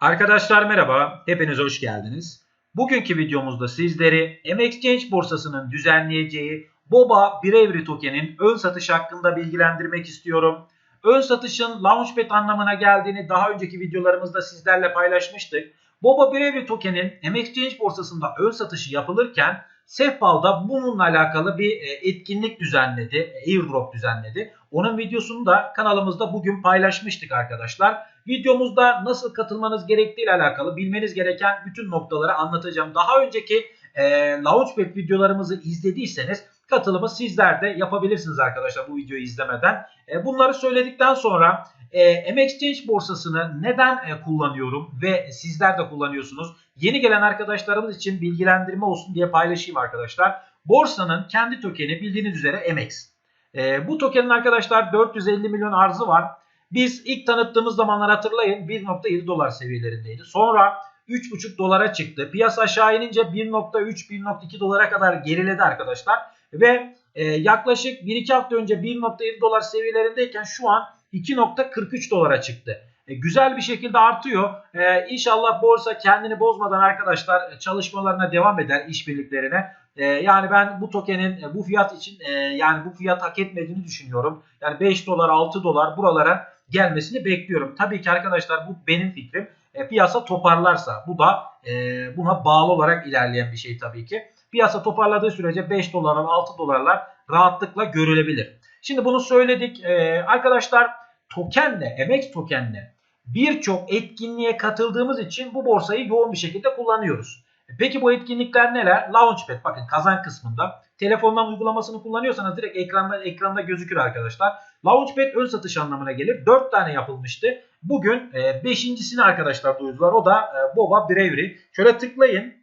Arkadaşlar merhaba, hepiniz hoş geldiniz. Bugünkü videomuzda sizleri MXChange borsasının düzenleyeceği BOBA Bravery token'in ön satış hakkında bilgilendirmek istiyorum. Ön satışın Launchpad anlamına geldiğini daha önceki videolarımızda sizlerle paylaşmıştık. BOBA Bravery token'in MXChange borsasında ön satışı yapılırken Sefbal'da bununla alakalı bir e, etkinlik düzenledi, airdrop düzenledi. Onun videosunu da kanalımızda bugün paylaşmıştık arkadaşlar. Videomuzda nasıl katılmanız gerektiği ile alakalı bilmeniz gereken bütün noktaları anlatacağım. Daha önceki e, Launchpad videolarımızı izlediyseniz katılımı sizler de yapabilirsiniz arkadaşlar bu videoyu izlemeden. E, bunları söyledikten sonra e, MXChange borsasını neden e, kullanıyorum ve sizler de kullanıyorsunuz. Yeni gelen arkadaşlarımız için bilgilendirme olsun diye paylaşayım arkadaşlar. Borsanın kendi tokeni bildiğiniz üzere MX. Bu tokenin arkadaşlar 450 milyon arzı var. Biz ilk tanıttığımız zamanlar hatırlayın 1.7 dolar seviyelerindeydi. Sonra 3.5 dolara çıktı. Piyasa aşağı inince 1.3-1.2 dolara kadar geriledi arkadaşlar. Ve e, yaklaşık 1-2 hafta önce 1.7 dolar seviyelerindeyken şu an 2.43 dolara çıktı. E, güzel bir şekilde artıyor. E, inşallah borsa kendini bozmadan arkadaşlar çalışmalarına devam eder işbirliklerine. E, yani ben bu tokenin e, bu fiyat için e, yani bu fiyat hak etmediğini düşünüyorum. Yani 5 dolar 6 dolar buralara gelmesini bekliyorum. Tabii ki arkadaşlar bu benim fikrim. E, piyasa toparlarsa bu da e, buna bağlı olarak ilerleyen bir şey tabii ki. Piyasa toparladığı sürece 5 dolarlar 6 dolarlar rahatlıkla görülebilir. Şimdi bunu söyledik. E, arkadaşlar tokenle, MX tokenle birçok etkinliğe katıldığımız için bu borsayı yoğun bir şekilde kullanıyoruz. E, peki bu etkinlikler neler? Launchpad bakın kazan kısmında. Telefondan uygulamasını kullanıyorsanız direkt ekranda ekranda gözükür arkadaşlar. Launchpad ön satış anlamına gelir. 4 tane yapılmıştı. Bugün 5.sini e, arkadaşlar duydular. O da e, Boba Bravery. Şöyle tıklayın.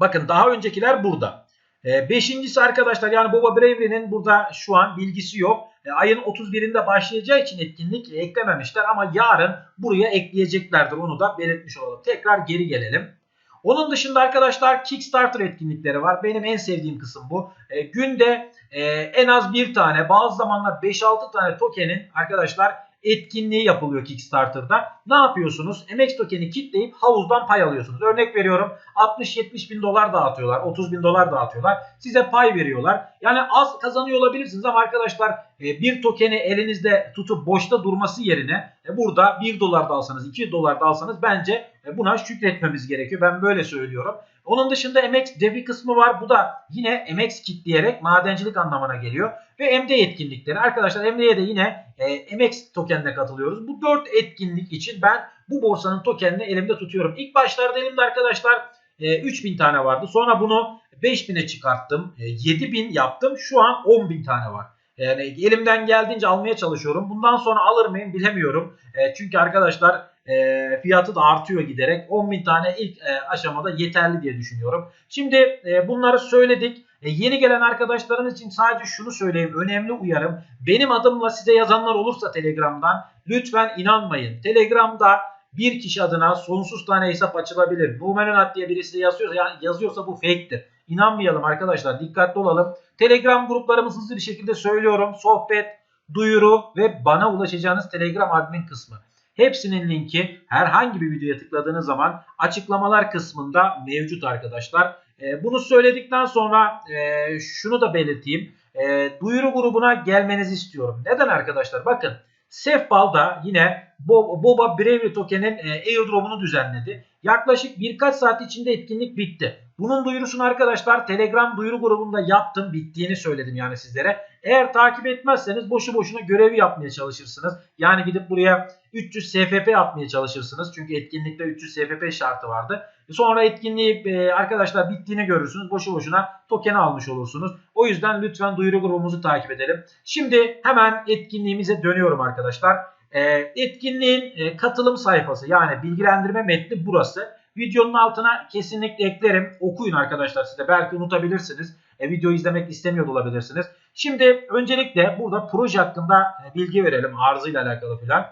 Bakın daha öncekiler burada. E, beşincisi arkadaşlar yani Boba Bravery'nin burada şu an bilgisi yok. E, ayın 31'inde başlayacağı için etkinlik eklememişler ama yarın buraya ekleyeceklerdir. Onu da belirtmiş olalım. Tekrar geri gelelim. Onun dışında arkadaşlar Kickstarter etkinlikleri var. Benim en sevdiğim kısım bu. E, günde e, en az bir tane bazı zamanlar 5-6 tane tokenin arkadaşlar etkinliği yapılıyor Kickstarter'da. Ne yapıyorsunuz? MX tokeni kitleyip havuzdan pay alıyorsunuz. Örnek veriyorum 60-70 bin dolar dağıtıyorlar. 30 bin dolar dağıtıyorlar. Size pay veriyorlar. Yani az kazanıyor olabilirsiniz ama arkadaşlar e, bir tokeni elinizde tutup boşta durması yerine e, burada 1 dolar da alsanız 2 dolar da alsanız bence buna şükretmemiz gerekiyor. Ben böyle söylüyorum. Onun dışında MX devi kısmı var. Bu da yine MX kitleyerek madencilik anlamına geliyor. Ve MD etkinlikleri. Arkadaşlar MD'ye de yine e, MX tokenine katılıyoruz. Bu 4 etkinlik için ben bu borsanın tokenini elimde tutuyorum. İlk başlarda elimde arkadaşlar e, 3000 tane vardı. Sonra bunu 5000'e çıkarttım. E, 7000 yaptım. Şu an 10.000 tane var. Yani elimden geldiğince almaya çalışıyorum. Bundan sonra alır mıyım bilemiyorum. E, çünkü arkadaşlar e, fiyatı da artıyor giderek. 10.000 tane ilk e, aşamada yeterli diye düşünüyorum. Şimdi e, bunları söyledik. E, yeni gelen arkadaşlarımız için sadece şunu söyleyeyim. Önemli uyarım. Benim adımla size yazanlar olursa Telegram'dan lütfen inanmayın. Telegram'da bir kişi adına sonsuz tane hesap açılabilir. Numenonat diye birisi yazıyorsa, yani yazıyorsa bu fake'tir. İnanmayalım arkadaşlar. Dikkatli olalım. Telegram gruplarımız hızlı bir şekilde söylüyorum. Sohbet, duyuru ve bana ulaşacağınız Telegram admin kısmı. Hepsinin linki herhangi bir videoya tıkladığınız zaman açıklamalar kısmında mevcut arkadaşlar. E, bunu söyledikten sonra e, şunu da belirteyim. E, duyuru grubuna gelmenizi istiyorum. Neden arkadaşlar? Bakın Sefbal'da yine Boba Bravery token'in e, airdrop'unu düzenledi. Yaklaşık birkaç saat içinde etkinlik bitti. Bunun duyurusunu arkadaşlar Telegram duyuru grubunda yaptım. Bittiğini söyledim yani sizlere. Eğer takip etmezseniz boşu boşuna görevi yapmaya çalışırsınız. Yani gidip buraya 300 SFP atmaya çalışırsınız. Çünkü etkinlikte 300 SFP şartı vardı. Sonra etkinliği e, arkadaşlar bittiğini görürsünüz. Boşu boşuna token almış olursunuz. O yüzden lütfen duyuru grubumuzu takip edelim. Şimdi hemen etkinliğimize dönüyorum arkadaşlar. E, etkinliğin e, katılım sayfası yani bilgilendirme metni burası. Videonun altına kesinlikle eklerim. Okuyun arkadaşlar siz de. Belki unutabilirsiniz. E, videoyu izlemek istemiyor olabilirsiniz. Şimdi öncelikle burada proje hakkında e, bilgi verelim. Arzıyla alakalı filan.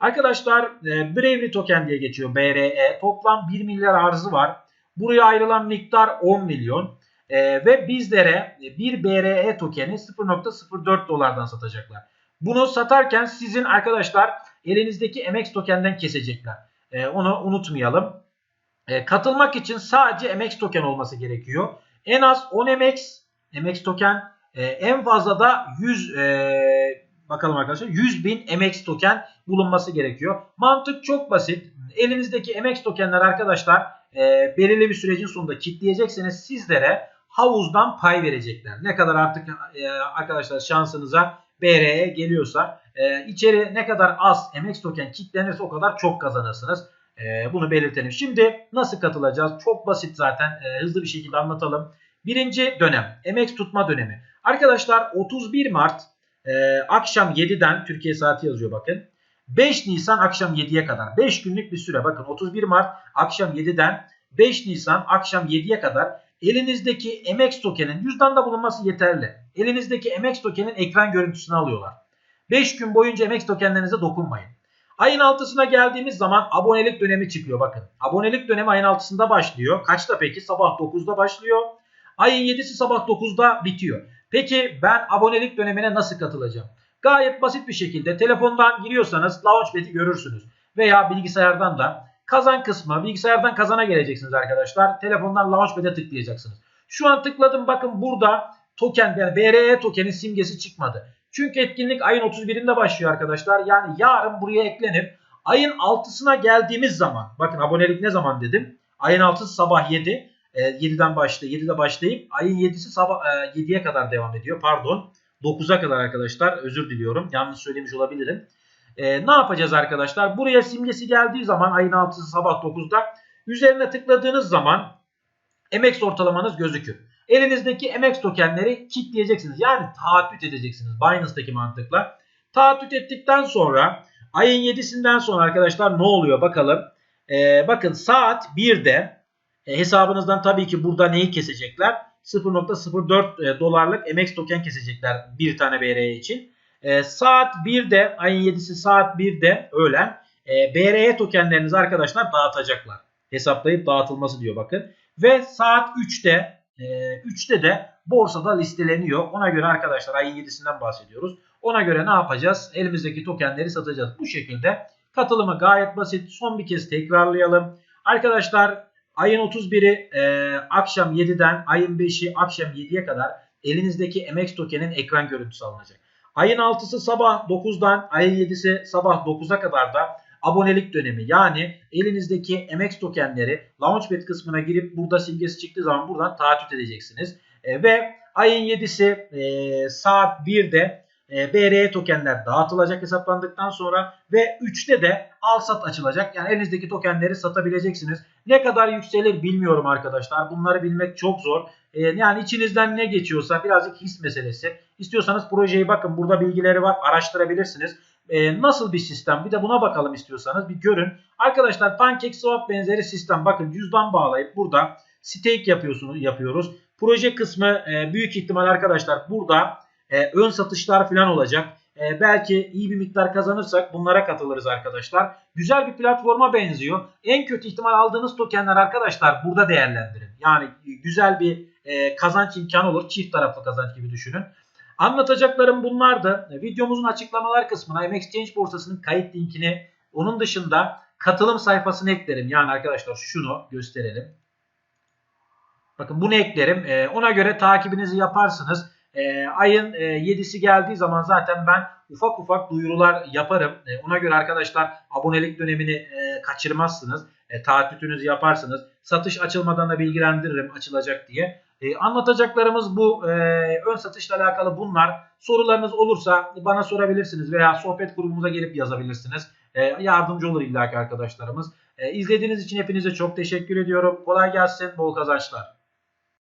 Arkadaşlar e, Bravery token diye geçiyor BRE. Toplam 1 milyar arzı var. Buraya ayrılan miktar 10 milyon. E, ve bizlere bir BRE tokeni 0.04 dolardan satacaklar. Bunu satarken sizin arkadaşlar elinizdeki MX tokenden kesecekler. E, onu unutmayalım. E, katılmak için sadece MX token olması gerekiyor. En az 10 MX, MX token e, en fazla da 100 e, bakalım arkadaşlar 100 bin MX token bulunması gerekiyor. Mantık çok basit. Elinizdeki MX tokenler arkadaşlar e, belirli bir sürecin sonunda kitleyecekseniz sizlere havuzdan pay verecekler. Ne kadar artık e, arkadaşlar şansınıza BR'ye geliyorsa e, içeri ne kadar az MX token kitlenirse o kadar çok kazanırsınız. E, bunu belirtelim. Şimdi nasıl katılacağız? Çok basit zaten. E, hızlı bir şekilde anlatalım. Birinci dönem MX tutma dönemi. Arkadaşlar 31 Mart e, akşam 7'den Türkiye saati yazıyor bakın. 5 Nisan akşam 7'ye kadar 5 günlük bir süre bakın 31 Mart akşam 7'den 5 Nisan akşam 7'ye kadar elinizdeki MX tokenin cüzdanda bulunması yeterli. Elinizdeki MX tokenin ekran görüntüsünü alıyorlar. 5 gün boyunca MX tokenlerinize dokunmayın. Ayın 6'sına geldiğimiz zaman abonelik dönemi çıkıyor bakın. Abonelik dönemi ayın 6'sında başlıyor. Kaçta peki? Sabah 9'da başlıyor. Ayın 7'si sabah 9'da bitiyor. Peki ben abonelik dönemine nasıl katılacağım? Gayet basit bir şekilde telefondan giriyorsanız Launchpad'i görürsünüz. Veya bilgisayardan da kazan kısmı bilgisayardan kazana geleceksiniz arkadaşlar. Telefondan Launchpad'e tıklayacaksınız. Şu an tıkladım bakın burada token yani BRE tokenin simgesi çıkmadı. Çünkü etkinlik ayın 31'inde başlıyor arkadaşlar. Yani yarın buraya eklenir. Ayın 6'sına geldiğimiz zaman bakın abonelik ne zaman dedim. Ayın 6'sı sabah 7. 7'den e, başlıyor. 7'de başlayıp ayın 7'si sabah 7'ye kadar devam ediyor. Pardon. 9'a kadar arkadaşlar. Özür diliyorum. Yanlış söylemiş olabilirim. Ee, ne yapacağız arkadaşlar? Buraya simgesi geldiği zaman ayın 6'sı sabah 9'da üzerine tıkladığınız zaman MX ortalamanız gözükür. Elinizdeki MX tokenleri kilitleyeceksiniz. Yani taahhüt edeceksiniz. Binance'daki mantıkla. Taahhüt ettikten sonra ayın 7'sinden sonra arkadaşlar ne oluyor bakalım. Ee, bakın saat 1'de e, hesabınızdan tabii ki burada neyi kesecekler? 0.04 e, dolarlık MX token kesecekler bir tane BRE için. E, saat 1'de ayın 7'si saat 1'de öğlen e, BRE tokenlerinizi arkadaşlar dağıtacaklar. Hesaplayıp dağıtılması diyor bakın. Ve saat 3'te e, 3'te de borsada listeleniyor. Ona göre arkadaşlar ayın 7'sinden bahsediyoruz. Ona göre ne yapacağız? Elimizdeki tokenleri satacağız. Bu şekilde katılımı gayet basit. Son bir kez tekrarlayalım. Arkadaşlar Ayın 31'i e, akşam 7'den ayın 5'i akşam 7'ye kadar elinizdeki MX tokenin ekran görüntüsü alınacak. Ayın 6'sı sabah 9'dan ayın 7'si sabah 9'a kadar da abonelik dönemi. Yani elinizdeki MX tokenleri Launchpad kısmına girip burada simgesi çıktığı zaman buradan taahhüt edeceksiniz. E, ve ayın 7'si e, saat 1'de e, BRE tokenler dağıtılacak hesaplandıktan sonra ve 3'te de al sat açılacak. Yani elinizdeki tokenleri satabileceksiniz. Ne kadar yükselir bilmiyorum arkadaşlar. Bunları bilmek çok zor. E, yani içinizden ne geçiyorsa birazcık his meselesi. İstiyorsanız projeyi bakın burada bilgileri var araştırabilirsiniz. E, nasıl bir sistem bir de buna bakalım istiyorsanız bir görün. Arkadaşlar PancakeSwap benzeri sistem bakın cüzdan bağlayıp burada stake yapıyorsunuz yapıyoruz. Proje kısmı e, büyük ihtimal arkadaşlar burada ön satışlar falan olacak. Belki iyi bir miktar kazanırsak bunlara katılırız arkadaşlar. Güzel bir platforma benziyor. En kötü ihtimal aldığınız tokenler arkadaşlar burada değerlendirin. Yani güzel bir e, kazanç imkanı olur. Çift taraflı kazanç gibi düşünün. Anlatacaklarım bunlardı. Videomuzun açıklamalar kısmına MXChange borsasının kayıt linkini onun dışında katılım sayfasını eklerim. Yani arkadaşlar şunu gösterelim. Bakın bunu eklerim. E, ona göre takibinizi yaparsınız. E, ayın e, 7'si geldiği zaman zaten ben ufak ufak duyurular yaparım. E, ona göre arkadaşlar abonelik dönemini e, kaçırmazsınız. E, taahhütünüzü yaparsınız. Satış açılmadan da bilgilendiririm açılacak diye. E, anlatacaklarımız bu. E, ön satışla alakalı bunlar. Sorularınız olursa bana sorabilirsiniz veya sohbet grubumuza gelip yazabilirsiniz. E, yardımcı olur illaki arkadaşlarımız. E, izlediğiniz için hepinize çok teşekkür ediyorum. Kolay gelsin, bol kazançlar.